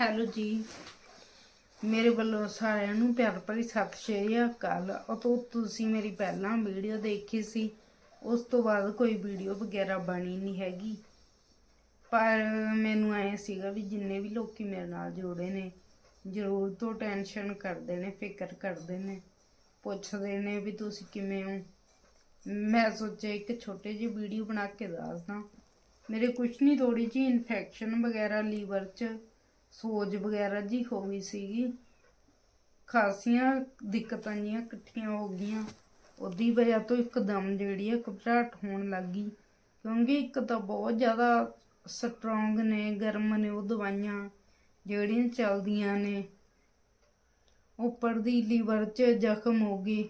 Hello ਜੀ। ਮੇਰੇ ਵੱਲੋਂ ਸਾਰਿਆਂ ਨੂੰ ਪਿਆਰ ਭਰੀ ਸਤਿ ਸ਼੍ਰੀ ਅਕਾਲ। ਉਹ ਤੁਸੀਂ ਮੇਰੀ ਪਹਿਲਾਂ ਵੀਡੀਓ ਦੇਖੀ ਸੀ। ਉਸ ਤੋਂ ਬਾਅਦ ਕੋਈ ਵੀਡੀਓ ਵਗੈਰਾ ਬਣੀ ਨਹੀਂ ਹੈਗੀ। ਪਰ ਮੈਨੂੰ ਐ ਸੀਗਾ ਵੀ ਜਿੰਨੇ ਵੀ ਲੋਕੀ ਮੇਰੇ ਨਾਲ ਜੁੜੇ ਨੇ, ਜ਼ਰੂਰ ਤੋਂ ਟੈਨਸ਼ਨ ਕਰਦੇ ਨੇ, ਫਿਕਰ ਕਰਦੇ ਨੇ। ਪੁੱਛਦੇ ਨੇ ਵੀ ਤੁਸੀਂ ਕਿਵੇਂ ਹੋ। ਮੈਂ ਸੋਚਿਆ ਇੱਕ ਛੋਟੇ ਜਿਹੀ ਵੀਡੀਓ ਬਣਾ ਕੇ ਦੱਸਦਾ। ਮੇਰੇ ਕੁਛ ਨਹੀਂ ਥੋੜੀ ਜਿਹੀ ਇਨਫੈਕਸ਼ਨ ਵਗੈਰਾ ਲੀਵਰ 'ਚ ਸੋਜ ਵਗੈਰਾ ਜੀ ਹੋ ਗਈ ਸੀਗੀ। ਖਾਸੀਆਂ ਦਿੱਕਤਾਂ ਜੀਆਂ ਇਕੱਠੀਆਂ ਹੋ ਗਈਆਂ। ਉਹਦੀ ਵਜ੍ਹਾ ਤੋਂ ਇੱਕਦਮ ਜਿਹੜੀ ਹੈ ਘਬਰਾਹਟ ਹੋਣ ਲੱਗੀ ਕਿਉਂਕਿ ਇੱਕ ਤਾਂ ਬਹੁਤ ਜ਼ਿਆਦਾ ਸਟਰੋਂਗ ਨੇ, ਗਰਮ ਨੇ ਉਹ ਦਵਾਈਆਂ ਜਿਹੜੀਆਂ ਚੱਲਦੀਆਂ ਨੇ। ਉੱਪਰ ਦੀ ਲੀਵਰ 'ਚ ਜ਼ਖਮ ਹੋ ਗਈ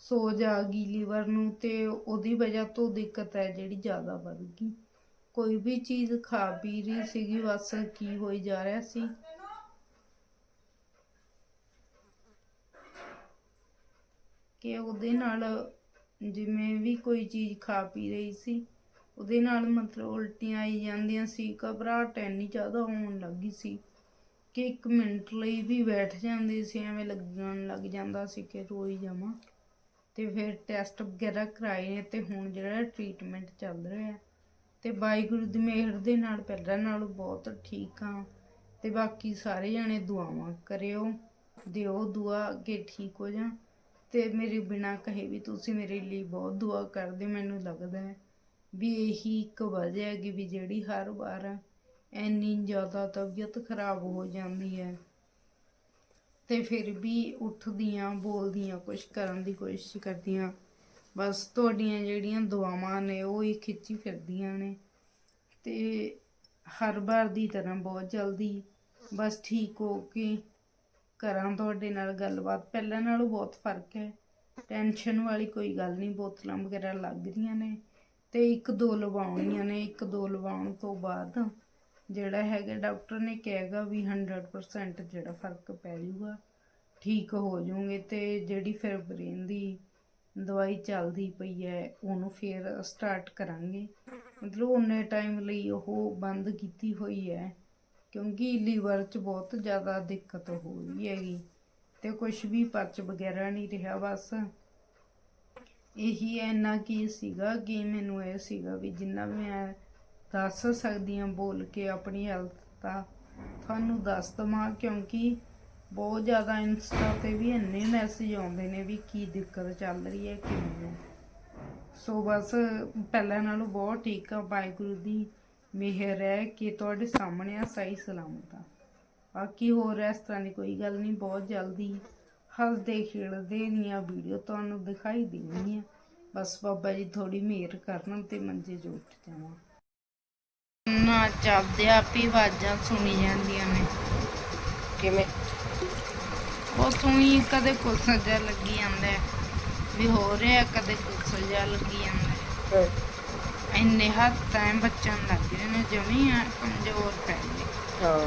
ਸੋਜ ਆ ਗਈ ਲੀਵਰ ਨੂੰ ਤੇ ਉਹਦੀ ਵਜ੍ਹਾ ਤੋਂ ਦਿੱਕਤ ਹੈ ਜਿਹੜੀ ਜ਼ਿਆਦਾ ਵੱਧ ਗਈ। ਕੋਈ ਵੀ ਚੀਜ਼ ਖਾ ਪੀ ਰਹੀ ਸੀਗੀ, ਬਸ ਕੀ ਹੋਈ ਜਾ ਰਿਹਾ ਸੀ? ਕਿ ਉਹਦੇ ਨਾਲ ਜਿਵੇਂ ਵੀ ਕੋਈ ਚੀਜ਼ ਖਾ ਪੀ ਰਹੀ ਸੀ, ਉਹਦੇ ਨਾਲ ਮਤਲਬ ਉਲਟੀਆਂ ਆਈ ਜਾਂਦੀਆਂ ਸੀ, ਘਬਰਾਹਟ ਇੰਨੀ ਜ਼ਿਆਦਾ ਹੋਣ ਲੱਗੀ ਸੀ ਕਿ ਇੱਕ ਮਿੰਟ ਲਈ ਵੀ ਬੈਠ ਜਾਂਦੀ ਸੀ, ਐਵੇਂ ਲੱਗਣ ਲੱਗ ਜਾਂਦਾ ਸੀ ਕਿ ਰੋਈ ਜਾਵਾਂ। ਤੇ ਫਿਰ ਟੈਸਟ ਵਗੈਰਾ ਕਰਾਏ ਨੇ ਤੇ ਹੁਣ ਜਿਹੜਾ ਟ੍ਰੀਟਮੈਂਟ ਚੱਲ ਰਿਹਾ ਹੈ। ਤੇ ਵਾਹਿਗੁਰੂ ਦੀ ਮਿਹਰ ਦੇ ਨਾਲ ਪਹਿਲਾਂ ਨਾਲੋਂ ਬਹੁਤ ਠੀਕ ਹਾਂ। ਤੇ ਬਾਕੀ ਸਾਰੇ ਜਣੇ ਦੁਆਵਾਂ ਕਰਿਓ, ਦਿਓ ਦੁਆ, ਅੱਗੇ ਠੀਕ ਹੋ ਜਾ। ਤੇ ਮੇਰੇ ਬਿਨਾ ਕਹੇ ਵੀ ਤੁਸੀਂ ਮੇਰੇ ਲਈ ਬਹੁਤ ਦੁਆ ਕਰਦੇ, ਮੈਨੂੰ ਲੱਗਦਾ ਹੈ ਵੀ ਇਹੀ ਇੱਕ ਵਜ੍ਹਾ ਹੈਗੀ ਵੀ ਜਿਹੜੀ ਹਰ ਵਾਰ ਇੰਨੀ ਜ਼ਿਆਦਾ ਤਬੀਅਤ ਖਰਾਬ ਹੋ ਜਾਂਦੀ ਹੈ ਤੇ ਫਿਰ ਵੀ ਉੱਠਦੀਆਂ, ਬੋਲਦੀਆਂ ਕੁਝ ਕਰਨ ਦੀ ਕੋਸ਼ਿਸ਼ ਕਰਦੀਆਂ। ਬਸ ਤੁਹਾਡੀਆਂ ਜਿਹੜੀਆਂ ਦੁਆਵਾਂ ਨੇ ਉਹ ਹੀ ਖਿੱਚੀ ਫਿਰਦੀਆਂ ਨੇ। ਤੇ ਹਰ ਵਾਰ ਦੀ ਤਰ੍ਹਾਂ ਬਹੁਤ ਜਲਦੀ ਬਸ ਠੀਕ ਹੋ ਕੇ ਕਰਾਂ ਤੁਹਾਡੇ ਨਾਲ ਗੱਲਬਾਤ। ਪਹਿਲਾਂ ਨਾਲੋਂ ਬਹੁਤ ਫ਼ਰਕ ਹੈ। ਟੈਨਸ਼ਨ ਵਾਲੀ ਕੋਈ ਗੱਲ ਨਹੀਂ, ਬੋਤਲਾਂ ਵਗੈਰਾ ਲੱਗ ਰਹੀਆਂ ਨੇ ਤੇ ਇੱਕ ਦੋ ਲਵਾਉਣੀਆਂ ਨੇ, ਇੱਕ ਦੋ ਲਵਾਉਣ ਤੋਂ ਬਾਅਦ ਜਿਹੜਾ ਹੈਗਾ ਡਾਕਟਰ ਨੇ ਕਹੇਗਾ ਵੀ 100% ਜਿਹੜਾ ਫ਼ਰਕ ਪੈ ਜਾਊਗਾ, ਠੀਕ ਹੋ ਜਾਓਗੇ ਤੇ ਜਿਹੜੀ ਫਿਰ ਬ੍ਰੇਨ ਦੀ ਦਵਾਈ ਚੱਲਦੀ ਪਈ ਹੈ, ਉਹਨੂੰ ਫਿਰ ਸਟਾਰਟ ਕਰਾਂਗੇ। ਮਤਲਬ ਉਹਨੇ ਟਾਈਮ ਲਈ ਉਹ ਬੰਦ ਕੀਤੀ ਹੋਈ ਹੈ, ਕਿਉਂਕਿ ਲੀਵਰ 'ਚ ਬਹੁਤ ਜ਼ਿਆਦਾ ਦਿੱਕਤ ਹੋ ਰਹੀ ਹੈਗੀ ਤੇ ਕੁਝ ਵੀ ਪਚ ਵਗੈਰਾ ਨਹੀਂ ਰਿਹਾ ਬਸ। ਇਹੀ ਇੰਨਾ ਕੀ ਸੀਗਾ ਕਿ ਮੈਨੂੰ ਇਹ ਸੀਗਾ ਵੀ ਜਿੰਨਾ ਮੈਂ ਦੱਸ ਸਕਦੀ ਹਾਂ ਬੋਲ ਕੇ ਆਪਣੀ ਹੈਲਥ ਦਾ, ਤੁਹਾਨੂੰ ਦੱਸ ਦਵਾਂ ਕਿਉਂਕਿ ਬਹੁਤ ਜ਼ਿਆਦਾ ਇੰਸਟਾ ਤੇ ਵੀ ਇੰਨੇ ਮੈਸੇਜ ਆਉਂਦੇ ਨੇ ਵੀ ਕੀ ਦਿੱਕਤ ਚੱਲ ਰਹੀ ਹੈ ਕਿਵੇਂ ਸੋ ਬਸ ਪਹਿਲਾਂ ਨਾਲੋਂ ਬਹੁਤ ਠੀਕ ਆ ਵਾਹਿਗੁਰੂ ਦੀ ਮਿਹਰ ਹੈ ਕਿ ਤੁਹਾਡੇ ਸਾਹਮਣੇ ਆ ਸਹੀ ਸਲਾਮਤ ਆ। ਬਾਕੀ ਹੋਰ ਇਸ ਤਰ੍ਹਾਂ ਦੀ ਕੋਈ ਗੱਲ ਨਹੀਂ ਬਹੁਤ ਜਲਦੀ ਹੱਸਦੇ ਖੇਡਦੇ ਦੀਆਂ ਵੀਡੀਓ ਤੁਹਾਨੂੰ ਦਿਖਾਈ ਦੇਣੀ ਆ। ਬਸ ਬਾਬਾ ਜੀ ਥੋੜੀ ਮਿਹਰ ਕਰਨ ਤੇ ਮੰਜੇ 'ਚ ਉੱਠ ਜਾਵਾਂ ਨਾ ਚੱਲਦੇ ਆਪੀ ਆਵਾਜ਼ਾਂ ਸੁਣੀ ਜਾਂਦੀਆਂ ਨੇ। ਕਿਵੇਂ? ਉਹ ਤੂੰ ਹੀ ਕਦੇ ਕੁਛ ਜਿਹਾ ਲੱਗੀ ਜਾਂਦਾ ਹੈ, ਵੀ ਹੋ ਰਿਹਾ ਕਦੇ ਕੁਛ ਜਿਹਾ ਲੱਗੀ ਜਾਂਦਾ ਹੈ। ਹਾਂ। ਇੰਨੇ ਹੱਥ ਐ ਬੱਚਣ ਲੱਗ ਨੇ ਜਮੀ ਆ ਕਮਜ਼ੋਰ ਪੈ ਗਏ। ਹਾਂ।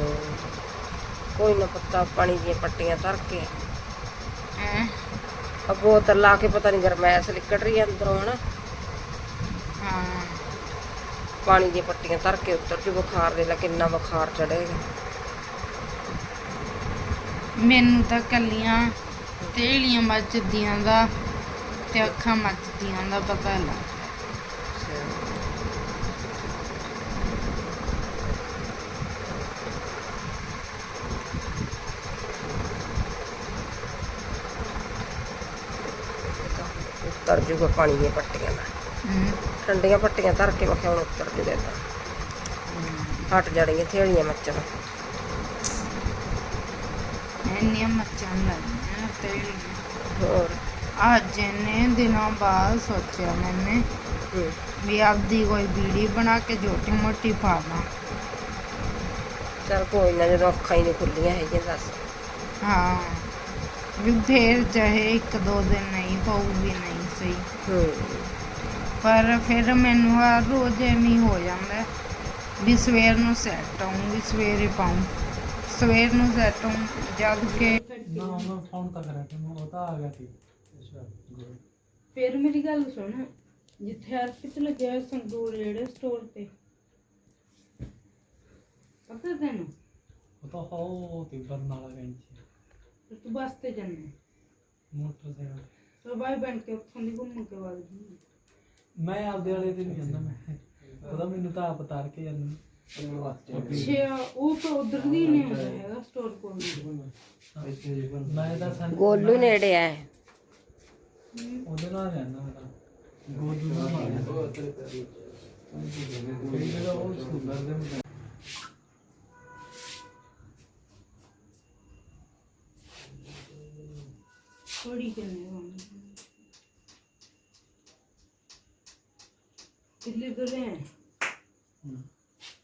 ਕੋਈ ਨਾ ਪੱਤਾ ਪਾਣੀ ਦੀਆਂ ਪੱਟੀਆਂ ਧਰ ਕੇ। ਐ ਆ ਬੋਤਲ ਲਾ ਕੇ ਪਤਾ ਨਹੀਂ ਗਰਮੈਸ਼ ਨਿਕਲ ਰਹੀ ਹੈ ਅੰਦਰੋਂ ਹਨਾ? ਹਾਂ। ਪਾਣੀ ਦੀਆਂ ਪੱਟੀਆਂ ਧਰ ਕੇ ਉੱਤਰ ਜੂ ਬੁਖਾਰ ਦੇ ਲਾ ਕਿੰਨਾ ਬੁਖਾਰ ਚੜੇਗਾ ਮੈਨੂੰ ਤਾਂ ਕੱਲੀਆਂ ਤੇਲੀਆਂ ਮੱਚਦੀਆਂ ਦਾ ਤੇ ਅੱਖਾਂ ਮੱਚਦੀਆਂ ਦਾ ਪਤਾ ਲੱਗ ਉੱਤਰ ਜੂਗਾ ਪਾਣੀ ਦੀਆਂ ਪੱਟੀਆਂ ਹੂੰ। ਠੰਡੀਆਂ ਪੱਟੀਆਂ ਧਰ ਕੇ ਮੈਂ ਕਿਹਾ ਹੁਣ ਉੱਤਰ ਜੂਗਾ ਤਾਂ ਹਟ ਜਾਣਗੀਆਂ ਥੇਲੀਆਂ ਮੱਚਣ। ਇੰਨੀਆਂ ਮੱਚਣ ਲੱਗੀਆਂ ਤੇਲੀਆਂ ਹੋਰ ਅੱਜ ਇੰਨੇ ਦਿਨਾਂ ਬਾਅਦ ਸੋਚਿਆ ਮੈਨੇ ਵੀ ਆਪਦੀ ਕੋਈ ਵੀਡੀਓ ਬਣਾ ਕੇ ਛੋਟੀ ਮੋਟੀ ਪਾਵਾਂ। ਚਲ ਕੋਈ ਨਾ ਜਦੋਂ ਅੱਖਾਂ ਹੀ ਨਹੀਂ ਖੁੱਲੀਆਂ ਹੈਗੀਆਂ ਦੱਸ। ਹਾਂ ਵੀ ਫੇਰ ਚਾਹੇ ਇੱਕ ਦੋ ਦਿਨ ਨਹੀਂ ਪਊਗੀ ਨਹੀਂ ਸਹੀ। ਪਰ ਫਿਰ ਮੈਨੂੰ ਹਰ ਰੋਜ਼ ਐਵੇਂ ਹੀ ਜਾਂਦਾ ਵੀ ਸਵੇਰ ਨੂੰ ਸੈੱਟ ਆਉਂਗੀ ਸਵੇਰੇ ਪਾਉਂ ਸਵੇਰ ਨੂੰ ਸੈੱਟ ਜਦ ਕਿ। ਨਾ ਮੈਂ ਫੋਨ ਕਰ ਰਿਹਾ ਸੀ ਮੈਂ ਉਹਦਾ ਆ ਗਿਆ ਸੀ। ਫਿਰ ਮੇਰੀ ਗੱਲ ਸੁਣ ਜਿੱਥੇ ਅਰਪਿਤ ਲੱਗਿਆ ਹੋਇਆ ਸੰਗਰੂਰ ਜਿਹੜੇ ਸਟੋਰ ਤੇ। ਪਤਾ ਤੈਨੂੰ? ਤਾਂ ਹੋ ਤੇ ਬਰਨਾਲਾ ਗੰਜ ਤੇ ਤੂੰ ਬੱਸ ਤੇ ਜਾਣਾ ਮੋਟਰਸਾਈਕਲ। ਚਲ ਬਾਈ ਬਣ ਕੇ ਉੱਥੋਂ ਦੀ ਘੁੰਮ ਕੇ ਵਗ ਜੀ ਮੈਂ ਆਪਦੇ ਵਾਲੇ ਤੇ ਨਹੀਂ ਜਾਂਦਾ ਮੈਂ। ਉਹਦਾ ਮੈਨੂੰ ਤਾਂ ਆਪ ਤਾਰ ਕੇ ਜਾਂਦਾ ਅੱਛਾ ਉਹ ਤਾਂ ਉਧਰ ਦੀ ਨਹੀਂ ਹੁੰਦਾ ਹੈਗਾ ਸਟੋਰ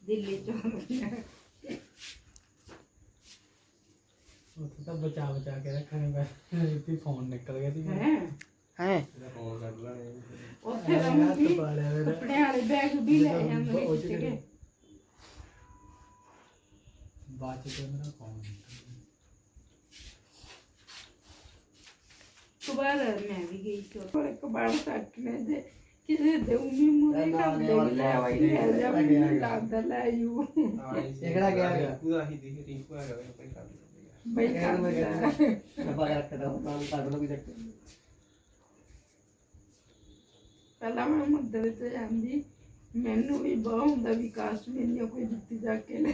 ਦਿੱਲੀ ਤੋਂ ਉੱਥੇ ਤਾਂ ਬਚਾ ਬਚਾ ਕੇ ਰੱਖਣੇ ਪੈ ਤੇ ਫੋਨ ਨਿਕਲ ਗਿਆ ਸੀ। ਹੈ? ਹੈ? ਉੱਥੇ ਤਾਂ ਮੈਂ ਹੱਥ ਪਾ ਲਿਆ ਮੇਰਾ ਕੱਪੜੇ ਵਾਲੇ ਬੈਗ ਵੀ ਲੈ ਜਾਂਦੇ ਉਹ ਨੇ ਚ ਕਿਤੇ ਬਾਅਦ ਚ ਮੇਰਾ ਫੋਨ ਨਿਕਲ ਕਬਾਰ ਮੈਂ ਵੀ ਗਈ ਸੀ ਕੋਲੇ ਕਬਾੜ ਕੱਟਨੇ ਦੇ ਕਿਸੇ ਦੇ ਉਮੀ ਮੂਰੇ ਕੰਮ ਦੇ ਲੈ ਆਈ ਲੈ ਜਾ ਮੈਨੂੰ ਲੱਗਦਾ ਲੈ ਯੂ ਕਿਹੜਾ ਗਿਆ? ਪੂਰਾ ਹੀ ਦੀ ਰਿੰਕੂ ਆ ਗਿਆ? ਕੋਈ ਕਰ ਬਈ ਕਰਦਾ ਪਹਿਲਾਂ ਮੈਂ ਮੰਦਰ ਤੇ ਜਾਂਦੀ ਮੈਨੂੰ ਵੀ ਬਹੁਤ ਹੁੰਦਾ ਵੀ ਕਾਸ਼ ਮੈਨੂੰ ਕੋਈ ਜੁੱਤੀ ਜਾ ਕੇ ਲੈ।